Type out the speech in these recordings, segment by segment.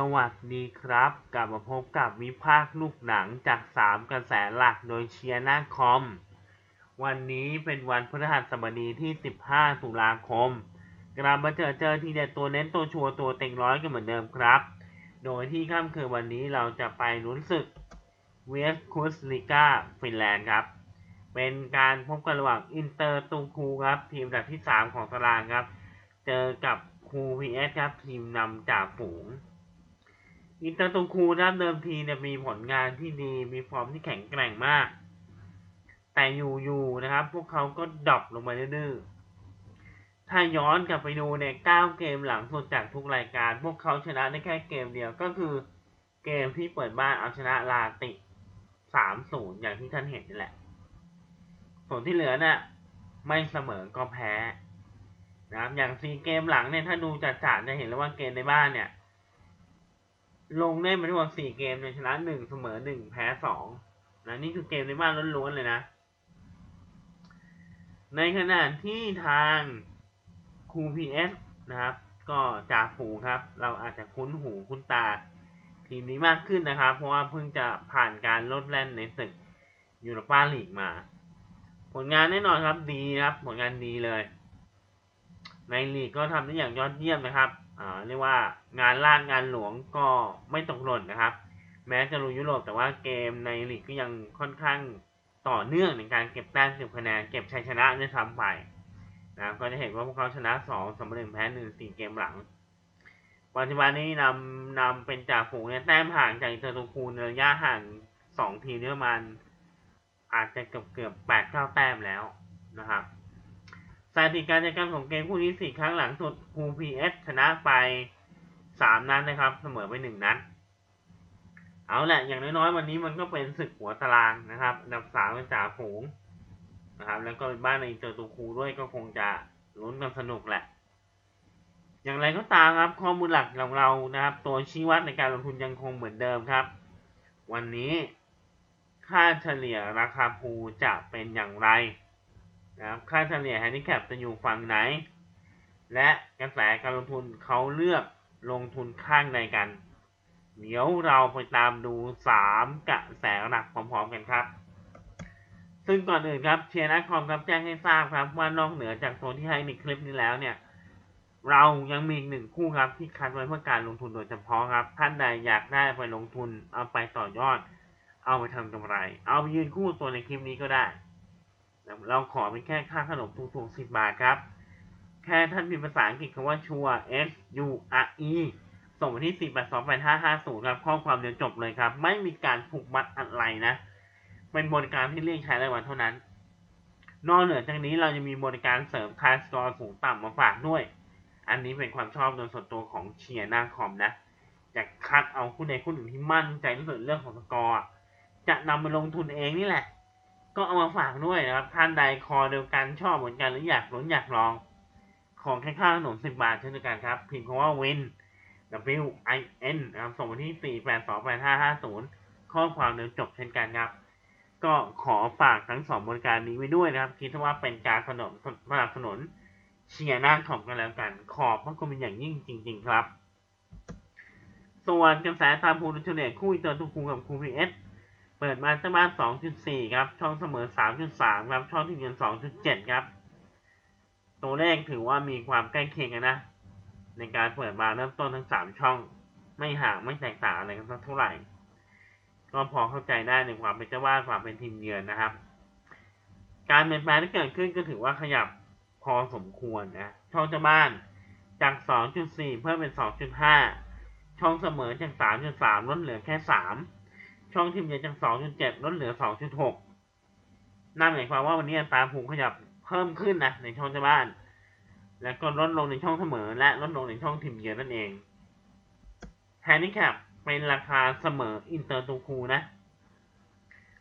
สวัสดีครับ กลับมาพบกับวิพากษ์ลูกหนังจาก 3 กระแสหลักโดยเชียร์หน้าคอม วันนี้เป็นวันพฤหัสบดีที่ 15 ตุลาคม กลับมาเจอเจอทีเด็ดตัวเน้นตัวชัวร์ตัวเต็งร้อยกันเหมือนเดิมครับ โดยที่ค่ำคืนวันนี้เราจะไปลุ้นศึกเวสคุสลิก้าฟินแลนด์ครับ เป็นการพบกันระหว่างอินเตอร์ตูคูครับทีมอันดับที่ 3 ของตารางครับ เจอกับคูพีเอสครับทีมนำจากฝูง อินเตอร์ตูคูนะครับเดิมทีเนี่ยมีผลงานที่ดีมีฟอร์มที่แข็งแกร่งมาก แต่อยู่ๆนะครับ พวกเขาก็ดรอปลงมาดื้อๆถ้าย้อนกลับไปดูเนี่ย9เกมหลังสุดจากทุกรายการ พวกเขาชนะได้แค่เกมเดียวก็คือเกมที่เปิดบ้านเอาชนะลาติ3-0อย่างที่ท่านเห็นนี่แหละ ส่วนที่เหลือน่ะไม่เสมอก็แพ้นะครับอย่างซีเกมหลังเนี่ยถ้าดูจัดจ่าจะเห็นแล้วว่าเกมในบ้านเนี่ย ลงได้มาทั้งหมดสี่เกมเนี่ยชนะหนึ่งเสมอหนึ่งแพ้สองนะนี่คือเกมในบ้านล้วนๆเลยนะ ในขณะที่ทางคูพีเอสนะครับ ก็จากฝูครับ เราอาจจะคุ้นหูคุ้นตา ทีมนี้มากขึ้นนะครับ เพราะว่าเพิ่งจะผ่านการลดแล่นในศึกยูโรปาลีกมา ผลงานแน่นอนครับดีครับ ผลงานดีเลย ในลีกก็ทำได้อย่างยอดเยี่ยมนะครับ เรียกว่างานลากงานหลวงก็ไม่ตกหล่นนะครับ แม้จะรู้ยุโรปแต่ว่าเกมในลีกก็ยังค่อนข้างต่อเนื่องในการเก็บแต้มเก็บคะแนนเก็บชัยชนะด้วยซ้ำไปนะก็จะเห็นว่าพวกเขาชนะ2เสมอ1แพ้1 4เกมหลัง ปัจจุบันนี้นำนำเป็นจ่าฝูงเนี่ยแต้มห่างจากอินเตอร์ตูคูนระยะห่าง2ทีมนี่ประมาณอาจจะเกือบเกือบ8 9แต้มแล้วนะครับ สถิติการจัดการของเกมคู่นี้สี่ครั้งหลังสุด QPS ชนะไปสามนัดนะครับ เสมอไปหนึ่งนัด เอาแหละ อย่างน้อยๆ วันนี้มันก็เป็นศึกหัวตารางนะครับอันดับสามเป็นจ่าฝูงนะครับ แล้วก็เป็นบ้านในอินเตอร์ตูคูด้วยก็คงจะลุ้นกันสนุกแหละ อย่างไรก็ตามครับ ข้อมูลหลักของเรานะครับ ตัวชี้วัดในการลงทุนยังคงเหมือนเดิมครับ วันนี้ค่าเฉลี่ยราคาภูจะเป็นอย่างไร นะครับค่าเฉลี่ยแฮนดิแคปจะอยู่ฝั่งไหน และกระแสการลงทุนเขาเลือกลงทุนข้างใดกัน เดี๋ยวเราไปตามดู 3 กระแสหลักพร้อมๆกันครับ ซึ่งก่อนอื่นครับเชียร์นักคอมครับแจ้งให้ทราบครับว่านอกเหนือจากโซนที่ให้ในคลิปนี้แล้วเนี่ยเรายังมีอีกหนึ่งคู่ครับที่คัดไว้เพื่อการลงทุนโดยเฉพาะครับ ท่านใดอยากได้ไปลงทุนเอาไปต่อยอด เอาไปทำกำไร เอาไปยืนคู่ตัวในคลิปนี้ก็ได้ เราขอเป็นแค่ค่าขนมถูกๆสิบบาทครับ แค่ท่านพิมพ์ภาษาอังกฤษคำว่าชัว S U R E ส่งมาที่ 4 8 2 8 5 5 0 ครับ ข้อความเดียวจบเลยครับ ไม่มีการผูกมัดอะไรนะ เป็นบริการที่เรียกใช้รายวันเท่านั้น นอกเหนือจากนี้เราจะมีบริการเสริมทาสกอร์สูงต่ำมาฝากด้วย อันนี้เป็นความชอบโดยส่วนตัวของเชียร์หน้าคอมนะจะคัดเอาคู่ใดคู่หนึ่งที่มั่นใจที่สุดเรื่องของสกอร์ จะนำไปลงทุนเองนี่แหละ ก็เอามาฝากด้วยนะครับท่านใดคอเดียวกันชอบเหมือนกันหรืออยากลุ้นอยากลอง ของแค่ค่าขนมสิบบาทเช่นเดียวกันครับ พิมพ์คำว่า win W I N นะครับส่งมาที่สี่แปดสองแปดห้าห้าศูนย์ข้อความเดินจบเช่นกันครับ ก็ขอฝากทั้งสองบริการนี้ไว้ด้วยนะครับ คิดว่าเป็นการสนับสนับสนุนเชียร์หน้าขอมกันแล้วกัน ขอบพระคุณเป็นอย่างยิ่งจริง ๆ ครับส่วนกระแสตามภูนิชเนตคู่อินเตอร์ทูคูกับคูพีเอส เปิดมาที่บ้าน 2.4 ครับ ช่องเสมอ 3.3 ครับ ช่องที่เงิน 2.7 ครับ ตัวเลขถือว่ามีความใกล้เคียงกันนะ ในการเปิดมาเริ่มต้นทั้ง 3 ช่อง ไม่ห่างไม่แตกต่างอะไรกันสักเท่าไหร่ ก็พอเข้าใจได้ในความเป็นเจ้าบ้านความเป็นทีมเยือนนะครับ การเปลี่ยนแปลงที่เกิดขึ้นก็ถือว่าขยับพอสมควรนะ ช่องเจ้าบ้านจาก 2.4 เพิ่มเป็น 2.5 ช่องเสมอจาก 3.3ลดเหลือแค่ 3 ช่องทีมเยือจาก 2.7 ลดเหลือ 2.6 นั่นหมายความว่าวันนี้อัตราผูกขยับเพิ่มขึ้นนะในช่องเจ้าบ้าน แล้วก็ลดลงในช่องเสมอ และลดลงในช่องทีมเยือนนั่นเองแฮนดิแคปเป็นราคาเสมออินเตอร์ตูคูนะ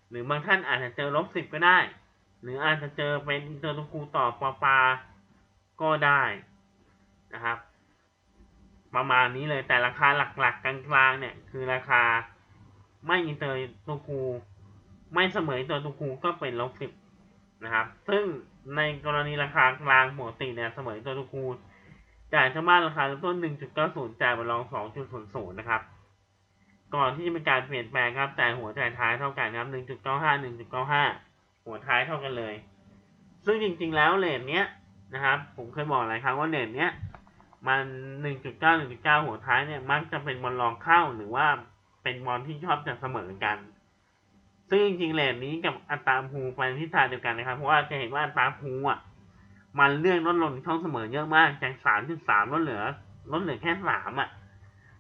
หรือบางท่านอาจจะเจอลบสิบก็ได้ หรืออาจจะเจอเป็นอินเตอร์ตูคูต่อปอปาก็ได้นะครับ ประมาณนี้เลยแต่ราคาหลักๆกลางๆเนี่ยคือราคา ไม่อินเตอร์ตูคูไม่เสมออินเตอร์ตูคูก็เป็นลบสิบนะครับ ซึ่งในกรณีราคากลางปกติเนี่ยเสมออินเตอร์ตูคูจ่ายเจ้าบ้านราคาเริ่มต้น 1.90 จ่ายมาลอง 2.00 นะครับ ก่อนที่จะมีการเปลี่ยนแปลงครับ แต่หัวจ่ายท้ายเท่ากันครับ 1.95 1.95 หัวท้ายเท่ากันเลย ซึ่งจริงๆแล้วเลทเนี้ยนะครับ ผมเคยบอกหลายครั้งว่าเลทเนี้ยมัน 1.9 1.9 หัวท้ายเนี่ยมักจะเป็นบอลรองเข้าหรือว่า เป็นบอลที่ชอบจะเสมอกัน ซึ่งจริงๆเลทนี้กับอัตราภูไปในทิศทางเดียวกันนะครับเพราะว่าจะเห็นว่าอัตราภูอะ มันเลื่อนลดลงช่องเสมอเยอะมากจาก3.3ลดเหลือลดเหลือแค่3อะ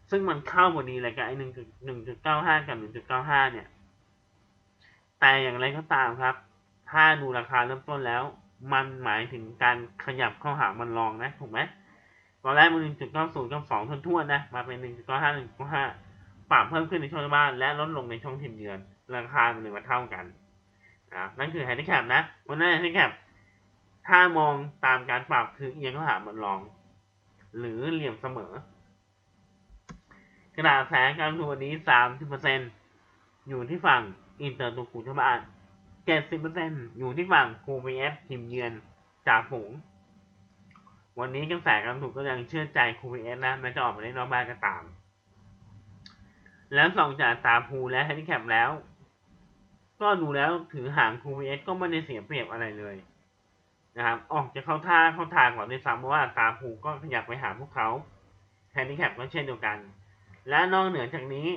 ซึ่งมันเข้าพอดีเลยกับไอ้1.1.95กับ1.95เก้าห้าเนี่ย แต่อย่างไรก็ตามครับ ถ้าดูราคาเริ่มต้นแล้ว มันหมายถึงการขยับเข้าหามันลองนะถูกไหมตอนแรกมัน1.90กับ2ทวนๆนะมาเป็น1.95 1.95 ปรับเพิ่มขึ้นในช่องบ้าน และลดลงในช่องทีมเยือนราคามันเลยมาเท่ากันนะนั่นคือไฮน d แคปนะวันนั้นไฮน d แคปถ้ามองตามการปรับคือเอียงเข้าหามันลอง หรือเหลี่ยมเสมอ กระดาษแสงการลงทุนวันนี้30%อยู่ที่ฝั่งอินเตอร์ตัวกูชาวบ้าน70%อยู่ที่ฝั่งคูพีเอฟทีมเยือนจากฝูงวันนี้กระแสการลงทุนก็ยังเชื่อใจคูพีเอฟนะแม้จะออกมาได้นอกบ้านก็ตาม แล้วสองจากตาภูและแฮนดิแคปแล้ว ก็ดูแล้วถือหางคูเอสก็ไม่ได้เสียเปรียบอะไรเลยนะครับ ออกจะเข้าท่าเข้าทางกว่าด้วยซ้ำเพราะว่าตาภูก็ขยับไปหาพวกเขาแฮนดิแคปก็เช่นเดียวกัน และนอกเหนือจากนี้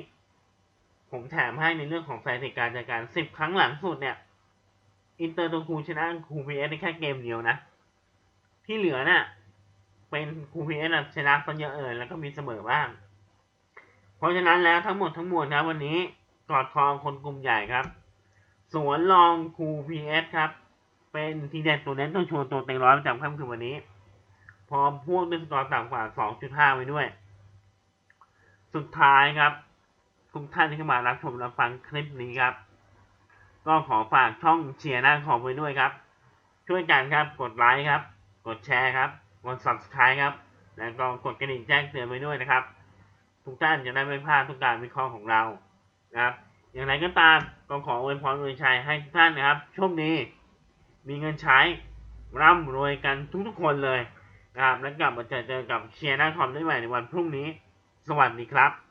ผมแถมให้ในเรื่องของสถิติการจัดการ10ครั้งหลังสุดเนี่ย อินเตอร์ตัวคูชนะคูพีเอสได้แค่เกมเดียวนะ ที่เหลือเนี่ยเป็นคูพีเอสชนะก็เยอะเอ่ยแล้วก็มีเสมอบ้าง เพราะฉะนั้นแล้วทั้งหมดทั้งมวลครับวันนี้กอดคองคนกลุ่มใหญ่ครับ สวนรองคูพีเอสครับ เป็นทีเด็ดตัวเน้นต้องโชว์ตัวเต็งร้อยประจำค่ำคืนวันนี้ พร้อมพวกด้วยสกอร์ต่ำกว่า 2.5 ไว้ด้วย สุดท้ายครับ ทุกท่านที่เข้ามารับชมรับฟังคลิปนี้ครับ ก็ขอฝากช่องเชียร์หน้าขอบไว้ด้วยครับ ช่วยกันครับกดไลค์ครับ กดแชร์ครับกด subscribe ครับ แล้วก็กดกระดิ่งแจ้งเตือนไว้ด้วยนะครับ ทุกท่านจะได้ไม่พลาดทุกการวิเคราะห์ของเรานะครับ อย่างไรก็ตามก็ขออวยพรอวยชัยให้ทุกท่านนะครับโชคดีมีเงินใช้ร่ำรวยกันทุกๆคนเลยนะครับแล้วกลับมาเจอเจอกับเชียร์หน้าคอมได้ใหม่ในวันพรุ่งนี้ สวัสดีครับ